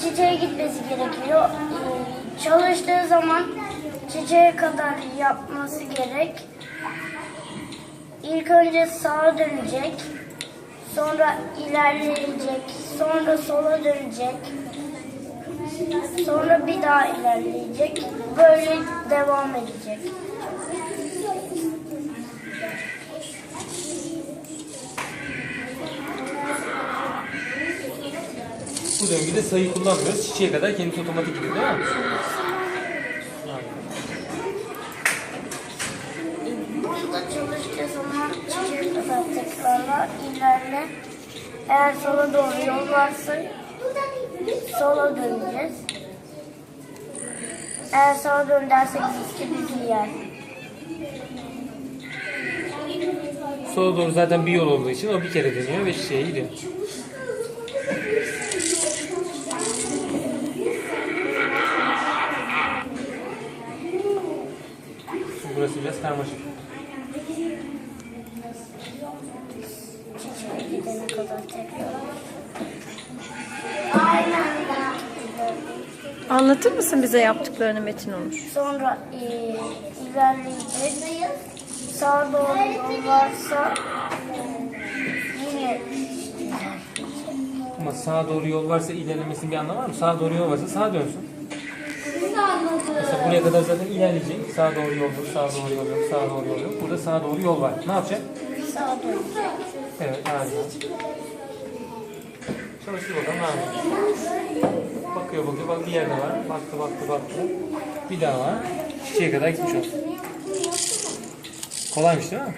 çiçeğe gitmesi gerekiyor. Ee, Çalıştığı zaman çiçeğe kadar yapması gerek. İlk önce sağa dönecek. Sonra ilerleyecek. Sonra sola dönecek. Sonra bir daha ilerleyecek. Böyle devam edecek. Bu döngüde sayı kullanmıyoruz. Çiçeğe kadar kendisi otomatik gidiyor değil mi? Burada çalıştığı zaman çiçeğe kadar tekrarla ilerle. Eğer sola doğru yol varsa sola döneceğiz. Eğer sağa dön dersek işte bizi yer. Sola doğru zaten bir yol olduğu için o bir kere dönüyor ve çiçeğe gidiyor. Burası biraz karmaşık. Çiçeğe gidene kadar tekrar. Aynen. Anlatır mısın bize yaptıklarını Metin Onur? Sonra e, ilerleyecek. Sağa doğru yol varsa yine Ama sağa doğru yol varsa ilerlemesinin bir anlamı var mı? Sağa doğru yol varsa sağa dönsün. Mesela buraya kadar zaten ilerleyecek. Sağa doğru yol yok, sağa doğru yol yok, sağa doğru yol yok. Burada sağa doğru yol var. Ne yapacak? sağa dönecek. Evet, harika. Çalıştır bakalım, ediyor. Bakıyor, bakıyor, bak bir yerde var. Baktı, baktı, baktı. Bir daha var. Çiçeğe kadar gitmiş olsun. Kolaymış değil mi?